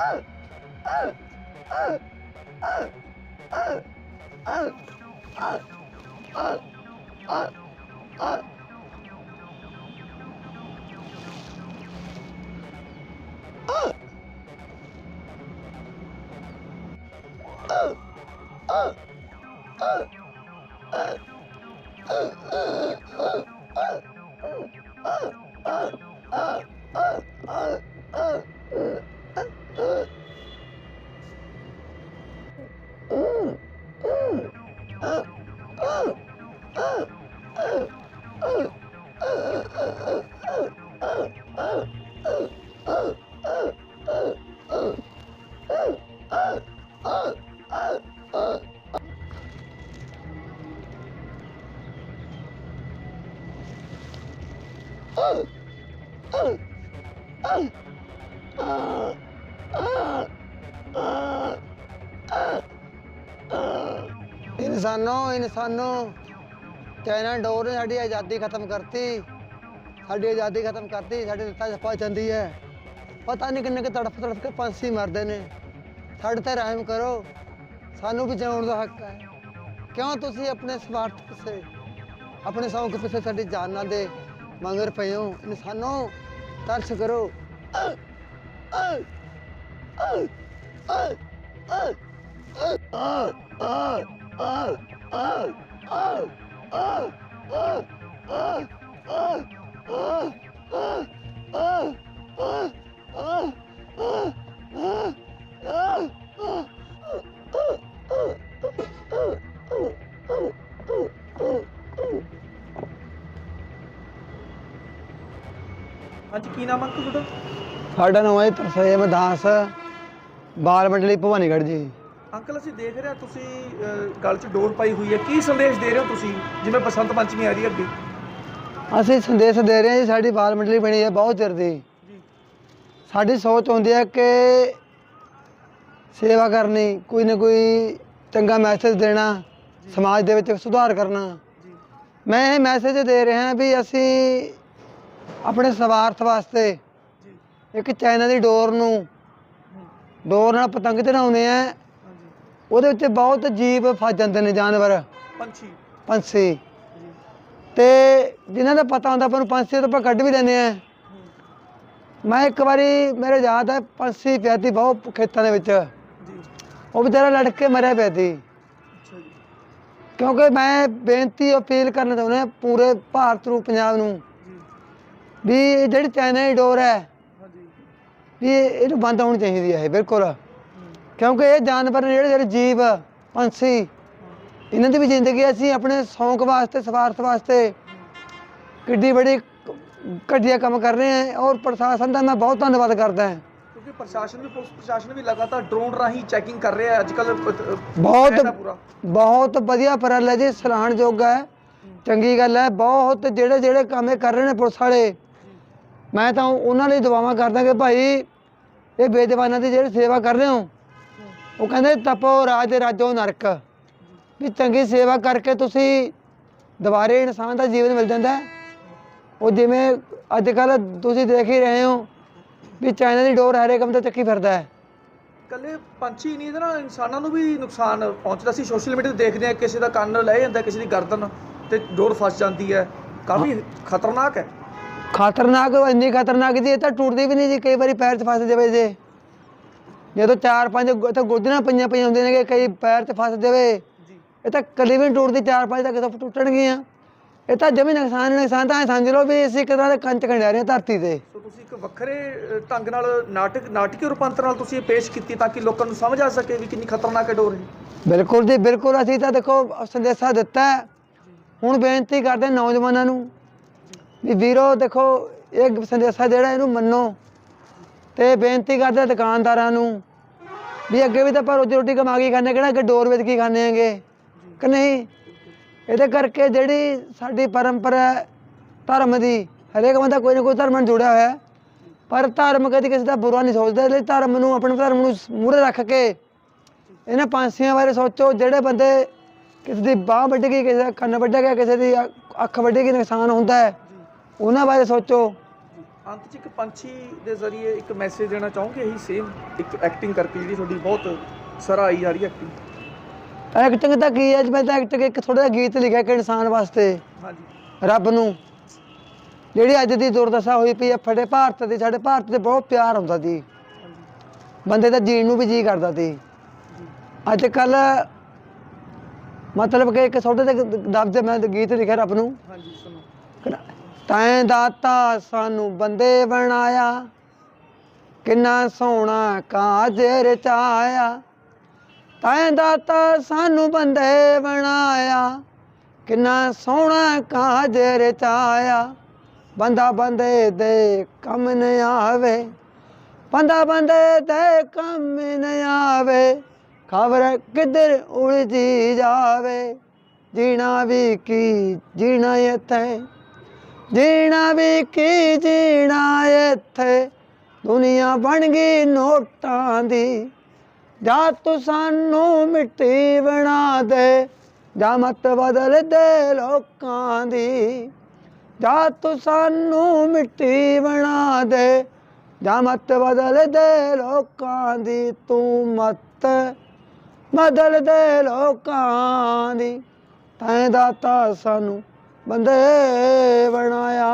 Uh, uh, uh. ਇਨਸਾਨੋ ਇਨਸਾਨੋ, China ਡੋਰ ਨੇ ਸਾਡੀ ਆਜ਼ਾਦੀ ਖਤਮ ਕਰਤੀ। ਸਾਡੀ ਆਜ਼ਾਦੀ ਖਤਮ ਕਰਤੀ, ਸਾਡੇ ਦਿੱਤਾ ਪਾ ਜਾਂਦੀ ਹੈ। ਪਤਾ ਨਹੀਂ ਕਿੰਨੇ ਕਿ ਤੜਫ ਤੜਫ ਕੇ ਪੰਛੀ ਮਰਦੇ ਨੇ। ਸਾਡੇ ਤੇ ਰਹਿਮ ਕਰੋ। ਸਾਨੂੰ ਵੀ ਜਿਉਣ ਦਾ ਹੱਕ ਹੈ। ਕਿਉਂ ਤੁਸੀਂ ਆਪਣੇ ਸਵਾਰਥ ਪਿੱਛੇ, ਆਪਣੇ ਸ਼ੌਂਕ ਪਿੱਛੇ ਸਾਡੀ ਜਾਨਾਂ ਦੇ? ਮੰਗਰ ਪਏ ਹੋ ਇਨਸਾਨੋ ਤਰਸ ਕਰੋ ਹਾਂਜੀ ਕੀ ਨਾਮ ਅੰਕਲ ਤੁਹਾਡਾ? ਸਾਡਾ ਨਾਮ ਹੈ ਤਰਸੇਮ ਦਾਸ ਬਾਲ ਮੰਡਲੀ ਭਵਾਨੀਗੜ੍ਹ ਜੀ। ਅੰਕਲ ਅਸੀਂ ਦੇਖ ਰਹੇ ਹਾਂ ਤੁਸੀਂ ਅਹ, ਗਲ 'ਚ ਡੋਰ ਪਾਈ ਹੋਈ ਹੈ। ਕੀ ਸੰਦੇਸ਼ ਦੇ ਰਹੇ ਹੋ ਤੁਸੀਂ ਜਿਵੇਂ ਬਸੰਤ ਪੰਚਮੀ ਆ ਰਹੀ ਹੈ ਅੱਗੇ? ਅਸੀਂ ਸੰਦੇਸ਼ ਦੇ ਰਹੇ ਹਾਂ ਜੀ ਸਾਡੀ ਬਾਲ ਮੰਡਲੀ ਬਣੀ ਹੈ ਬਹੁਤ ਚਿਰ ਦੀ। ਜੀ। ਸਾਡੀ ਸੋਚ ਹੁੰਦੀ ਹੈ ਕਿ ਸੇਵਾ ਕਰਨੀ ਕੋਈ ਨਾ ਕੋਈ ਚੰਗਾ ਮੈਸੇਜ ਦੇਣਾ ਸਮਾਜ ਦੇ ਵਿੱਚ ਸੁਧਾਰ ਕਰਨਾ। ਜੀ। ਮੈਂ ਇਹ ਮੈਸੇਜ ਦੇ ਰਿਹਾ ਵੀ ਅਸੀਂ ਆਪਣੇ ਸਵਾਰਥ ਵਾਸਤੇ। ਇੱਕ ਚਾਈਨਾ ਦੀ ਡੋਰ ਨੂੰ ਡੋਰ ਨਾਲ ਪਤੰਗ ਚੜਾਉਂਦੇ ਆ। ਉਹਦੇ ਵਿੱਚ ਬਹੁਤ ਜੀਵ ਫਸ ਜਾਂਦੇ ਨੇ ਜਾਨਵਰ। ਪੰਛੀ। ਪੰਛੀ। ਤੇ ਜਿਨ੍ਹਾਂ ਦਾ ਪਤਾ ਹੁੰਦਾ ਆਪਾਂ ਨੂੰ ਪੰਛੀ ਤੋਂ ਆਪਾਂ ਕੱਢ ਵੀ ਲੈਂਦੇ ਆ। ਮੈਂ ਇੱਕ ਵਾਰੀ ਮੇਰੇ ਯਾਦ ਹੈ ਪੰਛੀ ਪਿਆ ਬਹੁਤ ਖੇਤਾਂ ਦੇ ਵਿੱਚ। ਉਹ ਵਿਚਾਰਾ ਲੜ ਕੇ ਮਰਿਆ ਪਿਆ ਜੀ। ਕਿਉਂਕਿ ਮੈਂ ਬੇਨਤੀ ਅਪੀਲ ਕਰਨਾ ਚਾਹੁੰਦਾ ਪੂਰੇ ਭਾਰਤ ਨੂੰ ਪੰਜਾਬ ਨੂੰ। ਵੀ ਇਹ ਜਿਹੜੀ ਚਾਈਨਾ ਦੀ ਡੋਰ ਹੈ ਵੀ ਇਹ- ਇਹਨੂੰ ਬੰਦ ਹੋਣੀ ਚਾਹੀਦੀ ਹੈ ਬਿਲਕੁਲ। ਕਿਉਂਕਿ ਇਹ ਜਾਨਵਰ ਨੇ ਜਿਹੜੇ ਜਿਹੜੇ ਜੀਵ ਪੰਛੀ ਇਹਨਾਂ ਦੀ ਵੀ ਜ਼ਿੰਦਗੀ ਹੈ। ਅਸੀਂ ਆਪਣੇ ਸ਼ੌਂਕ ਵਾਸਤੇ ਸਵਾਰਥ ਵਾਸਤੇ ਕਿੱਡੀ ਬੜੀ ਘਟੀਆ ਕੰਮ ਕਰ ਰਹੇ ਹਾਂ ਔਰ ਪ੍ਰਸ਼ਾਸਨ ਦਾ ਮੈਂ ਬਹੁਤ ਧੰਨਵਾਦ ਕਰਦਾ ਹਾਂ। ਕਿਉਂਕਿ ਪ੍ਰਸ਼ਾਸਨ ਵੀ ਪੁਲਿਸ ਪ੍ਰਸ਼ਾਸਨ ਵੀ ਲਗਾਤਾਰ ਡਰੋਨ ਰਾਹੀਂ ਚੈਕਿੰਗ ਕਰ ਰਿਹਾ ਹੈ ਅੱਜ ਕੱਲ ਬਹੁਤ ਬਹੁਤ ਵਧੀਆ ਉਪਰਾਲਾ ਹੈ ਜੀ ਸਰਾਹਣਯੋਗ ਹੈ। ਚੰਗੀ ਗੱਲ ਹੈ ਬਹੁਤ ਜਿਹੜੇ ਜਿਹੜੇ ਕੰਮ ਕਰ ਰਹੇ ਨੇ ਪੁਲਿਸ ਵਾਲੇ ਮੈਂ ਤਾਂ ਉਹਨਾਂ ਲਈ ਦੁਆਵਾਂ ਕਰਦਾ ਕਿ ਭਾਈ ਇਹ ਬੇਦਿਵਾਨਾਂ ਦੀ ਜਿਹੜੀ ਸੇਵਾ ਕਰ ਰਹੇ ਹੋ ਉਹ ਕਹਿੰਦੇ ਤਪੋ ਰਾਜ ਦੇ ਰਾਜੋ ਨਰਕ। ਵੀ ਚੰਗੀ ਸੇਵਾ ਕਰਕੇ ਤੁਸੀਂ ਦੁਬਾਰੇ ਇਨਸਾਨ ਦਾ ਜੀਵਨ ਮਿਲ ਜਾਂਦਾ ਉਹ ਜਿਵੇਂ ਅੱਜ ਕੱਲ ਤੁਸੀਂ ਦੇਖ ਹੀ ਰਹੇ ਹੋ ਵੀ ਚਾਈਨਾ ਦੀ ਡੋਰ ਹਰੇ ਕੰਮ ਤੇ ਚੱਕੀ ਫਿਰਦਾ ਹੈ। ਕੱਲੇ ਪੰਛੀ ਨਹੀਂ ਇਹਦੇ ਨਾਲ ਇਨਸਾਨਾਂ ਨੂੰ ਵੀ ਨੁਕਸਾਨ ਪਹੁੰਚਦਾ। ਸੀ ਸੋਸ਼ਲ ਮੀਡੀਆ ਤੇ ਦੇਖਦੇ ਆ ਕਿਸੇ ਦਾ ਕੰਨ ਲੈ ਜਾਂਦਾ ਕਿਸੇ ਦੀ ਗਰਦਨ ਤੇ ਡੋਰ ਫਸ ਜਾਂਦੀ ਹੈ। ਕਾਫੀ ਖਤਰਨਾਕ ਹੈ। ਖਤਰਨਾਕ ਇੰਨੀ ਖਤਰਨਾਕ ਜੀ ਇਹ ਤਾਂ ਟੁੱਟਦੀ ਵੀ ਨਹੀਂ ਜੀ ਕਈ ਵਾਰੀ ਪੈਰ 'ਚ ਫਸ ਜਾਵੇ ਜੇ। ਜਦੋਂ ਚਾਰ ਪੰਜ ਗੁ- ਇੱਥੇ ਗੁੱਜਣਾ ਪਈਆਂ ਪਈਆਂ ਹੁੰਦੀਆਂ ਨੇ ਕਿ ਕਈ ਪੈਰ 'ਚ ਫਸ ਜਾਵੇ। ਜੀ। ਇਹ ਤਾਂ ਕਦੀ ਵੀ ਟੁੱਟਦੀ ਚਾਰ ਪੰਜ ਤਾਂ ਕਿਤੋਂ ਟੁੱਟਣਗੀਆਂ। ਇਹ ਤਾਂ ਜਮੀ ਨੁਕਸਾਨ ਨੁਕਸਾਨ ਤਾਂ ਸਮਝ ਲਓ ਵੀ ਅਸੀਂ ਇੱਕ ਤਰ੍ਹਾਂ ਦੇ ਕੰਚ ਕੰਡਿਆ ਰਹੇ ਧਰਤੀ ਤੇ। ਸੋ ਤੁਸੀਂ ਇੱਕ ਵੱਖਰੇ ਢੰਗ ਨਾਲ ਨਾਟਕ ਨਾਟਕੀ ਰੂਪਾਂਤਰ ਨਾਲ ਤੁਸੀਂ ਇਹ ਪੇਸ਼ ਕੀਤੀ ਤਾਂ ਕਿ ਲੋਕਾਂ ਨੂੰ ਸਮਝ ਆ ਸਕੇ ਵੀ ਕਿੰਨੀ ਖਤਰਨਾਕ ਹੈ ਡੋਰ ਇਹ ਬਿਲਕੁਲ ਜੀ ਬਿਲਕੁਲ। ਅਸੀਂ ਤਾਂ ਦੇਖੋ ਸੰਦੇਸ਼ਾ ਦਿੱਤਾ। ਹੁਣ ਬੇਨਤੀ ਕਰਦੇ ਨੌਜਵਾਨਾਂ ਨੂੰ ਵੀ ਵੀਰੋ, ਦੇਖੋ, ਇਹ ਸੰਦੇਸ਼ਾ ਜਿਹੜਾ ਇਹਨੂੰ ਮੰਨੋ ਤੇ ਬੇਨਤੀ ਕਰਦੇ ਦੁਕਾਨਦਾਰਾਂ ਨੂੰ ਵੀ ਅੱਗੇ ਵੀ ਤਾਂ ਆਪਾਂ ਰੋਜੀ ਰੋਟੀ ਕਮਾ ਕੇ ਖਾਂਦੇ ਕਿਹੜਾ ਅੱਗੇ ਡੋਰ ਵੇਚ ਕੇ ਖਾਂਦੇ ਆਂਗੇ ਕਿ ਨਹੀਂ? ਇਹਦੇ ਕਰਕੇ ਜਿਹੜੀ ਸਾਡੀ ਪਰੰਪਰਾ ਧਰਮ ਦੀ, ਹਰੇਕ ਬੰਦਾ ਕੋਈ ਨਾ ਕੋਈ ਧਰਮ ਨਾਲ ਜੁੜਿਆ ਹੋਇਆ ਪਰ ਧਰਮ ਕਦੇ ਕਿਸੇ ਦਾ ਬੁਰਾ ਨਹੀਂ ਸੋਚਦਾ ਇਸ ਲਈ ਧਰਮ ਨੂੰ, ਆਪਣੇ ਧਰਮ ਨੂੰ ਮੂਹਰੇ ਰੱਖ ਕੇ ਇਹਨਾਂ ਪੰਛੀਆਂ ਬਾਰੇ ਸੋਚੋ, ਜਿਹੜੇ ਬੰਦੇ ਕਿਸੇ ਦੀ ਬਾਹ ਵੱਢ ਗਈ ਕਿਸੇ ਦਾ ਕੰਨ ਵੱਢ ਗਿਆ, ਕਿਸੇ ਦੀ ਅ- ਅੱਖ ਵੱਢ ਗਈ ਨੁਕਸਾਨ ਹੁੰਦਾ ਹੈ ਉਹਨਾਂ ਬਾਰੇ ਸੋਚੋ। ਅੰਤ 'ਚ ਇੱਕ ਪੰਛੀ ਦੇ ਜ਼ਰੀਏ ਇੱਕ ਮੈਸੇਜ ਦੇਣਾ ਚਾਹੋਗੇ? ਇਹੀ ਸੇਮ ਇੱਕ ਐਕਟਿੰਗ ਕਰਕੇ ਜਿਹੜੀ ਤੁਹਾਡੀ ਬਹੁਤ ਸਰਾਹੀ ਜਾ ਰਹੀ ਐਕਟਿੰਗ ਐਕਟਿੰਗ ਤਾਂ ਕੀ ਹੈ? ਜੀ ਮੈਂ ਤਾਂ ਐਕਟਿੰਗ ਇੱਕ ਥੋੜਾ ਜਿਹਾ ਗੀਤ ਲਿਖਿਆ ਕਿ ਇਨਸਾਨ ਵਾਸਤੇ। ਹਾਂਜੀ। ਰੱਬ ਨੂੰ। ਜਿਹੜੀ ਅੱਜ ਦੀ ਦੁਰਦਸ਼ਾ ਹੋਈ ਪਈ ਹੈ ਫੜੇ ਭਾਰਤ ਦੇ ਸਾਡੇ ਭਾਰਤ ਤੇ ਬਹੁਤ ਪਿਆਰ ਹੁੰਦਾ ਸੀ। ਬੰਦੇ ਦਾ ਜੀਣ ਨੂੰ ਵੀ ਜੀ ਕਰਦਾ ਸੀ। ਅੱਜ ਕੱਲ ਮਤਲਬ ਕਿ ਇੱਕ ਛੋਟੇ ਜਿਹੇ ਦਬ ਦੇ ਮੈਂ ਗੀਤ ਲਿਖਿਆ ਰੱਬ ਨੂੰ। ਹਾਂਜੀ ਸੁਣੋ। ਤੈਂ ਦਾਤਾ ਸਾਨੂੰ ਬੰਦੇ ਬਣਾਇਆ। ਕਿੰਨਾ ਸੋਹਣਾ ਕਾਜ ਰਚਾਇਆ। ਤੈਂ ਦਾਤਾ ਸਾਨੂੰ ਬੰਦੇ ਬਣਾਇਆ। ਕਿੰਨਾ ਸੋਹਣਾ ਕਾਜ ਰਚਾਇਆ। ਬੰਦਾ ਬੰਦੇ ਦੇ ਕੰਮ ਨ ਆਵੇ। ਬੰਦਾ ਬੰਦੇ ਦੇ ਕੰਮ ਨ ਆਵੇ। ਖਬਰ ਕਿੱਧਰ ਉਲਝੀ ਜਾਵੇ। ਜੀਣਾ ਵੀ ਕੀ ਜੀਣਾ ਇੱਥੇ। ਜੀਣਾ ਵੀ ਕੀ ਜੀਣਾ ਇੱਥੇ, ਦੁਨੀਆ ਬਣ ਗਈ ਨੋਟਾਂ ਦੀ। ਜਾ ਤੂੰ ਸਾਨੂੰ ਮਿੱਟੀ ਬਣਾ ਦੇ, ਜਾ ਮਤ ਬਦਲ ਦੇ ਲੋਕਾਂ ਦੀ। ਜਾ ਤੂੰ ਸਾਨੂੰ ਮਿੱਟੀ ਬਣਾ ਦੇ, ਜਾ ਮਤ ਬਦਲ ਦੇ ਲੋਕਾਂ ਦੀ। ਤੂੰ ਮਤ ਬਦਲ ਦੇ ਲੋਕਾਂ ਦੀ, ਤੈਂ ਦਾਤਾ ਸਾਨੂੰ ਬੰਦੇ ਬਣਾਇਆ।